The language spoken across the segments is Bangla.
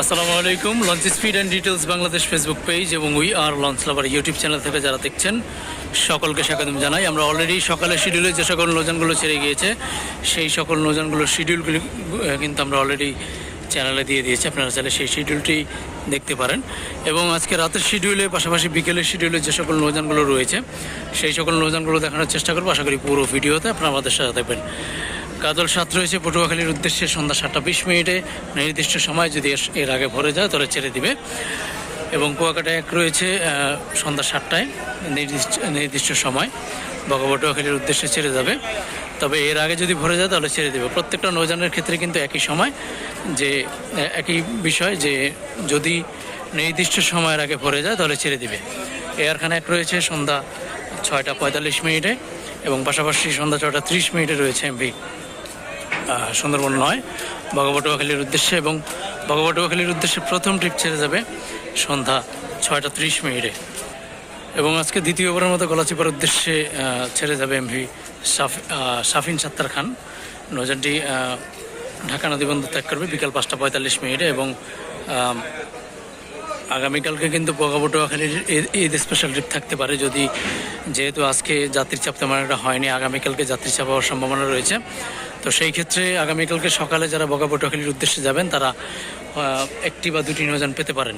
আসসালামু আলাইকুম। Launch speed and details Bangladesh Facebook page এবং we are launch lover YouTube channel থেকে যারা দেখছেন, সকলকে স্বাগতম জানাই। আমরা অলরেডি সকালের শিডিউলে যে সকল নৌজানগুলো ছেড়ে গিয়েছে, সেই সকল নৌজানগুলোর শিডিউলগুলি কিন্তু আমরা অলরেডি চ্যানেলে দিয়ে দিয়েছি। আপনারা চাইলে সেই শিডিউলটি দেখতে পারেন। এবং আজকে রাতের শিডিউলে পাশাপাশি বিকেলের শিডিউলে যে সকল নৌজানগুলো রয়েছে, সেই সকল নৌজানগুলো দেখানোর চেষ্টা করব। আশা করি পুরো ভিডিওতে আপনারা আমাদের সাথে থাকবেন। কাজল সাত রয়েছে পটুয়াখালীর উদ্দেশ্যে সন্ধ্যা সাতটা বিশ মিনিটে নির্দিষ্ট সময় যদি এর- আগে ভরে যায় তাহলে ছেড়ে দিবে। এবং কুয়াকাটা এক রয়েছে সন্ধ্যা সাতটায় নির্দিষ্ট নির্দিষ্ট সময়। বগবটুয়াখালীর উদ্দেশ্যে ছেড়ে যাবে। তবে এর আগে যদি ভরে যায় তাহলে ছেড়ে দেবে। প্রত্যেকটা নৌযানের ক্ষেত্রে কিন্তু একই সময় যে একই বিষয় যে, যদি নির্দিষ্ট সময়ের আগে ভরে যায় তাহলে ছেড়ে দিবে। এয়ারখানা এক রয়েছে, সন্ধ্যা ছয়টা পঁয়তাল্লিশ মিনিটে এবং পাশাপাশি সন্ধ্যা ছটা ত্রিশ মিনিটে রয়েছে এমভি। সুন্দরবন নয় বগবটুয়াখালীর উদ্দেশ্যে এবং বগবটুয়াখালীর উদ্দেশ্যে প্রথম ট্রিপ ছেড়ে যাবে সন্ধ্যা ছয়টা ত্রিশ মিনিটে। এবং আজকে দ্বিতীয়বারের মতো গলাচিপার উদ্দেশ্যে ছেড়ে যাবে এমভি সাফিন সাত্তার খান। নৌজানটি ঢাকা নদীবন্দর ত্যাগ করবে বিকাল পাঁচটা পঁয়তাল্লিশ মিনিটে এবং আগামীকালকে কিন্তু বগাবটুয়াখালীর ঈদ- ঈদ স্পেশাল ট্রিপ থাকতে পারে যদি, যেহেতু আজকে যাত্রীর চাপ তেমন একটা হয়নি, আগামীকালকে যাত্রী চাপ হওয়ার সম্ভাবনা রয়েছে। তো সেই ক্ষেত্রে আগামীকালকে সকালে যারা বগাবটুয়াখালীর উদ্দেশ্যে যাবেন, তারা একটি বা দুটি নৌযান পেতে পারেন।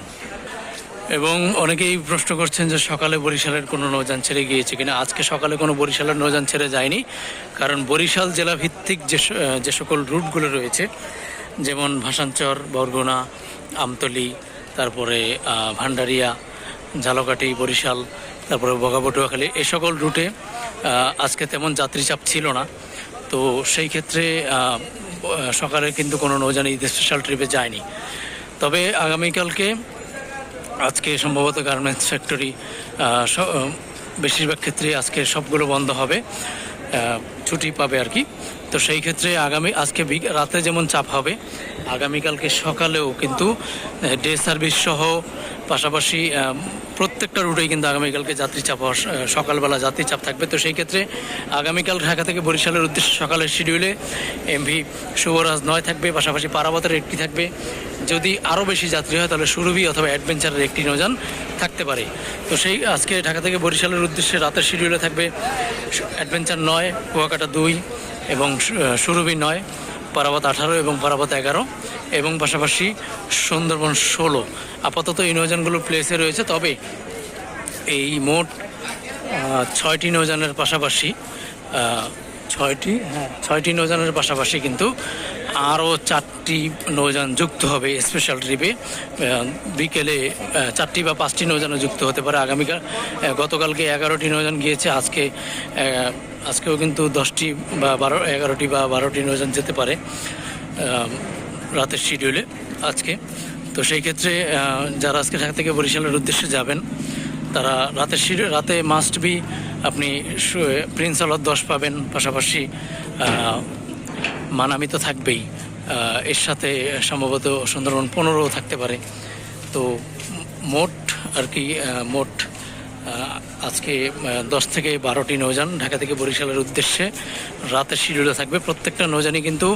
এবং অনেকেই প্রশ্ন করছেন যে সকালে বরিশালের কোনো নৌযান ছেড়ে গিয়েছে কিনা। আজকে সকালে কোনো বরিশালের নৌযান ছেড়ে যায়নি, কারণ বরিশাল জেলা ভিত্তিক যে যে সকল রুটগুলো রয়েছে, যেমন ভাসানচর, বরগুনা, আমতলি তারপরে ভান্ডারিয়া, ঝালকাঠি, বরিশাল, তারপরে বগাবটুয়াখালী, এ সকল রুটে আজকে তেমন যাত্রী চাপ ছিল না। তো সেই ক্ষেত্রে সকালে কিন্তু কোনো নৌযান ঈদ স্পেশাল ট্রিপে যায়নি। তবে আগামীকালকে আজকে সম্ভবত গার্মেন্টস ফ্যাক্টরি বেশিরভাগ ক্ষেত্রে আজকে সবগুলো বন্ধ হবে। ছুটি পাবে আর কি। তো সেই ক্ষেত্রে আগামী, আজকে রাতে যেমন চাপ হবে, আগামীকালকে সকালেও কিন্তু ডে সার্ভিস সহ পাশাপাশি প্রত্যেকটা রুটেই কিন্তু আগামীকালকে যাত্রী চাপ সকালবেলা যাত্রী চাপ থাকবে। তো সেই ক্ষেত্রে আগামীকাল ঢাকা থেকে বরিশালের উদ্দেশ্যে সকালের শিডিউলে এমভি শুভরাজ নয় থাকবে, পাশাপাশি পারাবতের একটি থাকবে। যদি আরও বেশি যাত্রী হয়, তাহলে সুরভি অথবা অ্যাডভেঞ্চারের একটি নৌযান থাকতে পারে। তো সেই আজকে ঢাকা থেকে বরিশালের উদ্দেশ্যে রাতের শিডিউলে থাকবে অ্যাডভেঞ্চার নয়, কুয়াকাটা দুই এবং সুরভি নয়, পারাবত আঠারো এবং পারাবত এগারো, এবং পাশাপাশি সুন্দরবন ষোলো। আপাতত এই নৌযানগুলো প্লেসে রয়েছে, তবে এই মোট ছয়টি নৌযানের পাশাপাশি ছয়টি হ্যাঁ ছয়টি নৌযানের পাশাপাশি কিন্তু আরও চারটি নৌযান যুক্ত হবে স্পেশাল ট্রিপে বিকেলে চারটি বা পাঁচটি নৌযানও যুক্ত হতে পারে। আগামীকাল গতকালকে এগারোটি নৌযান গিয়েছে, আজকে আজকেও কিন্তু দশটি বা বারো, এগারোটি বা বারোটি নৌযান যেতে পারে রাতের শিডিউলে আজকে। তো সেই ক্ষেত্রে যারা আজকে ঢাকা থেকে বরিশালের উদ্দেশ্যে যাবেন, তারা রাতের শিডিউল রাতে মাস্ট বি আপনি প্রিন্স আলোর দশ পাবেন। পাশাপাশি মানামি তো থাকবেই। এর সাথে সম্ভবত সুন্দরবন পনেরোও থাকতে পারে। তো মোট আর কি মোট আজকে দশ থেকে বারোটি নৌযান ঢাকা থেকে বরিশালের উদ্দেশ্যে রাতের শিডিউলে থাকবে। প্রত্যেকটা নৌযানই কিন্তু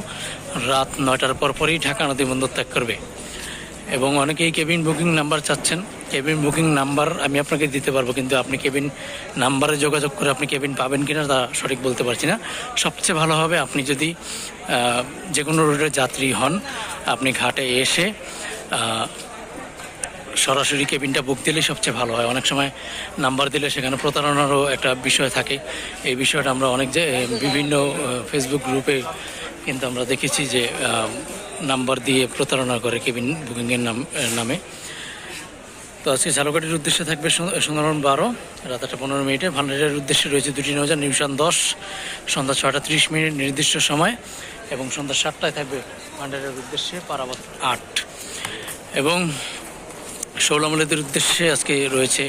রাত নয়টার পরপরই ঢাকা নদী বন্দর ত্যাগ করবে। এবং অনেকেই কেবিন বুকিং নাম্বার চাচ্ছেন। কেবিন বুকিং নাম্বার আমি আপনাকে দিতে পারব, কিন্তু আপনি কেবিন নাম্বারে যোগাযোগ করে আপনি কেবিন পাবেন কিনা তা সঠিক বলতে পারছি না। সবচেয়ে ভালো হবে আপনি যদি যে কোনো রুটের যাত্রী হন, আপনি ঘাটে এসে সরাসরি কেবিনটা বুক দিলে সবচেয়ে ভালো হয়। অনেক সময় নাম্বার দিলে সেখানে প্রতারণারও একটা বিষয় থাকে। এই বিষয়টা আমরা অনেক যে বিভিন্ন ফেসবুক গ্রুপে কিন্তু আমরা দেখেছি যে নাম্বার দিয়ে প্রতারণা করে কেবিন বুকিংয়ের নাম নামে। তো আজকে ঝালকাঠির উদ্দেশ্যে থাকবে সুন্দরবন বারো, রাত আটটা পনেরো মিনিটে। ভান্ডারের উদ্দেশ্যে রয়েছে দুটি নৌযান, নিউশান দশ, সন্ধ্যা ছটা ত্রিশ মিনিট নির্দিষ্ট সময়, এবং সন্ধ্যা সাতটায় থাকবে ভান্ডারের উদ্দেশ্যে পারাবত আট। এবং ষোলামলেদের উদ্দেশ্যে আজকে রয়েছে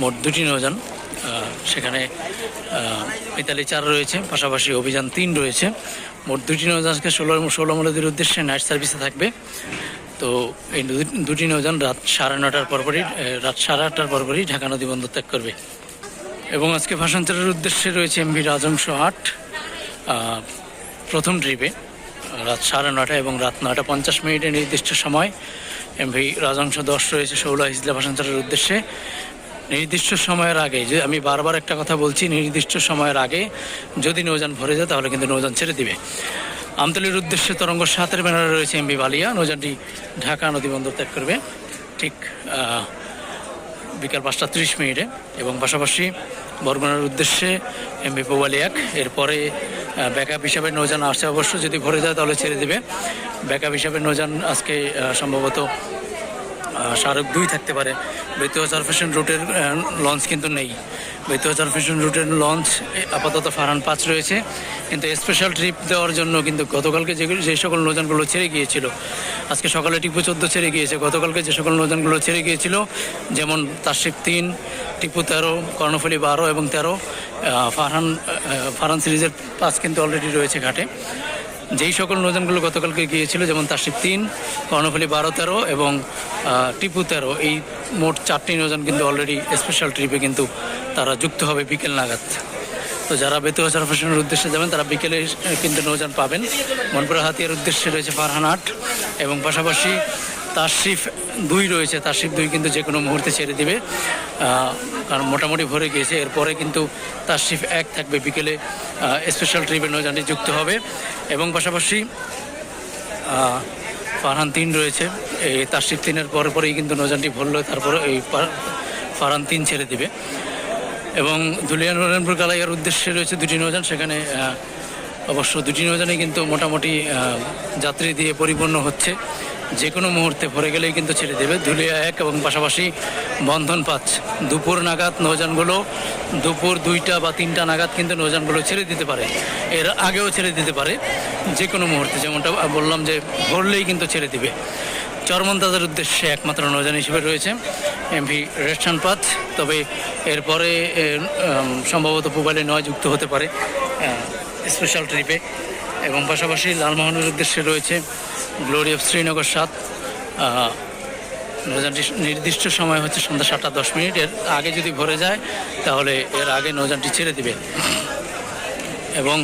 মোট দুটি নৌযান সেখানে মিতালি চার রয়েছে, পাশাপাশি অভিযান তিন রয়েছে। মোট দুটি নৌযান আজকে ষোলো ষোলামলেদের উদ্দেশ্যে নাইট সার্ভিসে থাকবে। তো এই দুটি নৌযান রাত সাড়ে নটার পরপরই রাত সাড়ে আটটার পরপরই ঢাকা নদী বন্দর ত্যাগ করবে। এবং আজকে ভাষান্তরের উদ্দেশ্যে রয়েছে এমভি রাজংশ আট প্রথম ট্রিপে, রাত সাড়ে নটা এবং রাত নটা পঞ্চাশ মিনিটে নির্দিষ্ট সময়। এমভি রাজাংশ দশ রয়েছে ষোলো ইসলা ভাষান্তরের উদ্দেশ্যে। নির্দিষ্ট সময়ের আগে, যে আমি বারবার একটা কথা বলছি, নির্দিষ্ট সময়ের আগে যদি নৌযান ভরে যায়, তাহলে কিন্তু নৌযান ছেড়ে দিবে। আমতলির উদ্দেশ্যে তরঙ্গ সাতের ব্যানারে রয়েছে এমবি বালিয়া। নৌজানটি ঢাকা নদীবন্দর ত্যাগ করবে। ঠিক বিকাল পাঁচটা ত্রিশ মিনিটে। এবং পাশাপাশি বরগুনার উদ্দেশ্যে এমবি পোবালি এক। এরপরে ব্যাকআপ হিসাবে নৌজান আসছে অবশ্য, যদি ভরে যায় তাহলে ছেড়ে দেবে। ব্যাকআপ হিসাবে নৌজান আজকে সম্ভবত শাহরুখ দুই থাকতে পারে। বেতুয়া সারফেশন রুটের লঞ্চ কিন্তু নেই। বেতুয়া সারফেশন রুটের লঞ্চ আপাতত ফারহান পাঁচ রয়েছে। কিন্তু স্পেশাল ট্রিপ দেওয়ার জন্য কিন্তু গতকালকে যে সকল নৌযানগুলো ছেড়ে গিয়েছিল, আজকে সকালে টিপু চোদ্দ ছেড়ে গিয়েছে। গতকালকে যে সকল নৌযানগুলো ছেড়ে গিয়েছিল, যেমন তাসিফ তিন, টিপু তেরো, কর্ণফুলি বারো এবং তেরো ফারহান ফারহান সিরিজের পাঁচ কিন্তু অলরেডি রয়েছে ঘাটে। যেই সকল নৌযানগুলো গতকালকে গিয়েছিল, যেমন তাসিফ তিন, কর্ণফুলি বারো তেরো এবং টিপু তেরো, এই মোট চারটি নৌযান কিন্তু অলরেডি স্পেশাল ট্রিপে কিন্তু তারা যুক্ত হবে বিকেল নাগাদ। তো যারা বেতুয়া হাজার উদ্দেশ্যে যাবেন, তারা বিকেলে কিন্তু নৌযান পাবেন। মনপুরা হাতিয়ার উদ্দেশ্যে রয়েছে ফারহান আট এবং পাশাপাশি তাশরিফ দুই রয়েছে, তাশরিফ দুই কিন্তু যে কোনো মুহূর্তে ছেড়ে দিবে। কারণ মোটামুটি ভরে গিয়েছে। এরপরে কিন্তু তাশরিফ এক থাকবে। বিকেলে স্পেশাল ট্রিপে নৌযানটি যুক্ত হবে। এবং পাশাপাশি ফারহান তিন রয়েছে। এই তাশরিফ তিনের পরে পরেই কিন্তু নৌযানটি ভরলো। তারপরে এই ফারহান তিন ছেড়ে দিবে। এবং ধুলিয়া নরেন্দ্র কালাইয়ার উদ্দেশ্যে রয়েছে দুটি নৌযান। সেখানে অবশ্য দুটি নৌযানে কিন্তু মোটামুটি যাত্রী দিয়ে পরিপূর্ণ হচ্ছে। যে কোনো মুহূর্তে ভরে গেলেই কিন্তু ছেড়ে দেবে। ধুলিয়া এক এবং পাশাপাশি বন্ধন পাঁচ। দুপুর নাগাদ নৌযানগুলো দুপুর দুইটা বা তিনটা নাগাদ কিন্তু নৌযানগুলো ছেড়ে দিতে পারে। এর আগেও ছেড়ে দিতে পারে যে কোনো মুহূর্তে। যেমনটা বললাম যে ভরলেই কিন্তু ছেড়ে দিবে। চরমন্তাজের উদ্দেশ্যে একমাত্র নৌযান হিসেবে রয়েছে এমভি রেস্টার্ন পাথ তবে এরপরে এর, সম্ভবত মোবাইলে নয় যুক্ত হতে পারে স্পেশাল ট্রিপে এবং পাশাপাশি লালমোহনের উদ্দেশ্যে রয়েছে গ্লোরি অফ শ্রীনগর সাত। নির্দিষ্ট সময় হচ্ছে সন্ধ্যা সাতটা দশ মিনিট। এর আগে যদি ভরে যায়, তাহলে এর আগে নৌযানটি ছেড়ে দিবে। এবং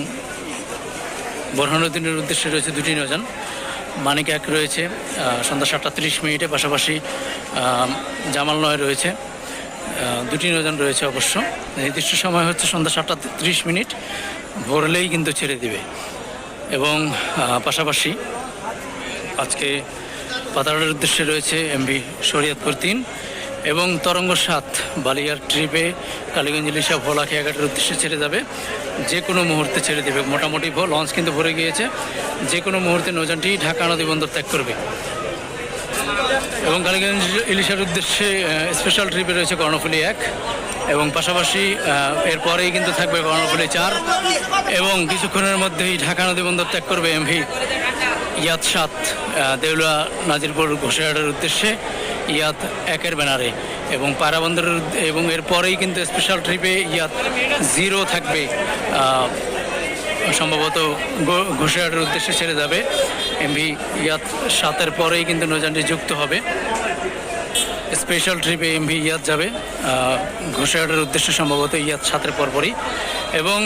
বোরহানুদ্দিনের উদ্দেশ্যে রয়েছে দুটি নৌযান। মানিক এক রয়েছে সন্ধ্যা সাতটা তিরিশ মিনিটে। পাশাপাশি জামাল নয় রয়েছে। দুটি নৌযান রয়েছে অবশ্য। নির্দিষ্ট সময় হচ্ছে সন্ধ্যা সাতটা তিরিশ মিনিট। ভরলেই কিন্তু ছেড়ে দিবে। এবং পাশাপাশি আজকে পাতাড়ের উদ্দেশ্যে রয়েছে এমবি শরিয়তপুর তিন এবং তরঙ্গ সাত বালিয়ার ট্রিপে কালীগঞ্জ ইলিশা ভোলা খেয়াঘাটের উদ্দেশ্যে ছেড়ে যাবে। যে কোনো মুহূর্তে ছেড়ে দেবে। মোটামুটি লঞ্চ কিন্তু ভরে গিয়েছে। যে কোনো মুহূর্তে নৌযানটি ঢাকা নদী বন্দর ত্যাগ করবে। এবং কালীগঞ্জ ইলিশার উদ্দেশ্যে স্পেশাল ট্রিপে রয়েছে কর্ণফুলি এক। এবং পাশাপাশি এরপরেই কিন্তু থাকবে কর্ণফুলি চার এবং কিছুক্ষণের মধ্যেই ঢাকা নদী বন্দর ত্যাগ করবে এমভি ইয়াদ সাত দেউলা নাজিরপুর ঘোষাহাটের উদ্দেশ্যে ইয়াদ একের ব্যানারে এবং পায়রাবন্দরের উদ্দে- এবং এরপরেই কিন্তু স্পেশাল ট্রিপে ইয়াদ জিরো থাকবে সম্ভবত ঘোষাহাটের উদ্দেশ্যে ছেড়ে যাবে। এমভি ইয়াদ সাতের পরেই কিন্তু নৌযানটি যুক্ত হবে। স্পেশাল ট্রিপে এমভি ইয়াদ যাবে। ঘোষাহাটের উদ্দেশ্যে সম্ভবত ইয়াদ সাতের পরপরই। এবং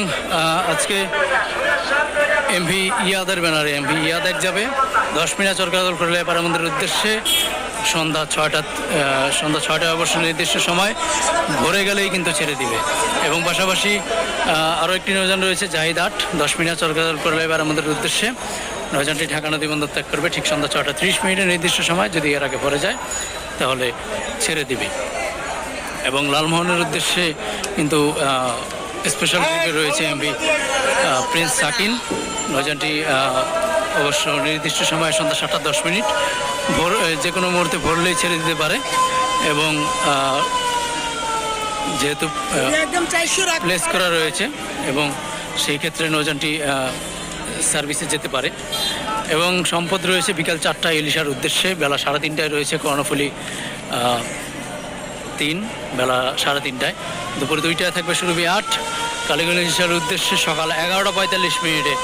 আজকে এমভি ইয়াদের ব্যানারে এমভি ইয়াদ এক যাবে। দশ মিনিট চরকাদল করলে পারামন্দের উদ্দেশ্যে সন্ধ্যা ছয়টা সন্ধ্যা ছয়টা অবশ্য নির্দিষ্ট সময় ভরে গেলেই কিন্তু ছেড়ে দিবে। এবং পাশাপাশি আরও একটি নৌযান রয়েছে, জাহিদ আট। দশ মিনিট চরকাদল করলে পারামন্দিরের উদ্দেশ্যে নৌযানটি ঢাকা নদী বন্দর ত্যাগ করবে ঠিক সন্ধ্যা ছয়টা ত্রিশ মিনিটের নির্দিষ্ট সময়, যদি এর আগে ভরে যায়। তাহলে ছেড়ে দিবে। এবং লালমোহনের উদ্দেশ্যে কিন্তু স্পেশাল ট্রিপে রয়েছে এমবি প্রিন্স সাকিন নৌযানটি আহ, অবশ্য নির্দিষ্ট সময় সন্ধ্যা সাতটা দশ মিনিট। ভোর যে কোনো মুহূর্তে ভরলেই ছেড়ে দিতে পারে। এবং যেহেতু প্লেস করা রয়েছে এবং সেই ক্ষেত্রে নৌযানটি আহ, সার্ভিসে যেতে পারে। এবং সম্পদ রয়েছে বিকাল চারটায় ইলিশার উদ্দেশ্যে, বেলা সাড়ে তিনটায় রয়েছে কর্ণফুলি তিন, বেলা সাড়ে তিনটায়। দুপুর দুইটায় থাকবে সুরভি আট, কালীগঞ্জ ইলিশার উদ্দেশ্যে সকাল এগারোটা পঁয়তাল্লিশ মিনিটে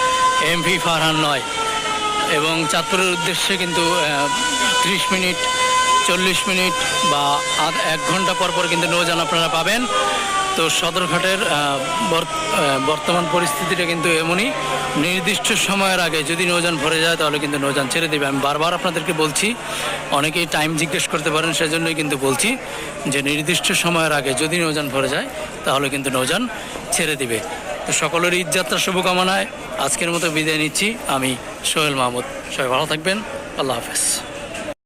এমভি ফারহান নয়। এবং চাঁদপুরের উদ্দেশ্যে কিন্তু ত্রিশ মিনিট, চল্লিশ মিনিট বা এক ঘণ্টা পর পর কিন্তু নৌযান আপনারা পাবেন। তো সদরঘাটের বর্তমান পরিস্থিতিটা কিন্তু এমনই। নির্দিষ্ট সময়ের আগে যদি নৌযান ভরে যায়, তাহলে কিন্তু নৌযান ছেড়ে দেবে। আমি বারবার আপনাদেরকে বলছি, অনেকেই টাইম জিজ্ঞেস করতে পারেন, সেজন্যই কিন্তু বলছি যে নির্দিষ্ট সময়ের আগে যদি নৌযান ভরে যায়, তাহলে কিন্তু নৌযান ছেড়ে দিবে। তো সকলের ঈদযাত্রা শুভকামনায় আজকের মতো বিদায় নিচ্ছি। আমি সোহেল মাহমুদ। সবাই ভালো থাকবেন। আল্লাহ হাফেজ।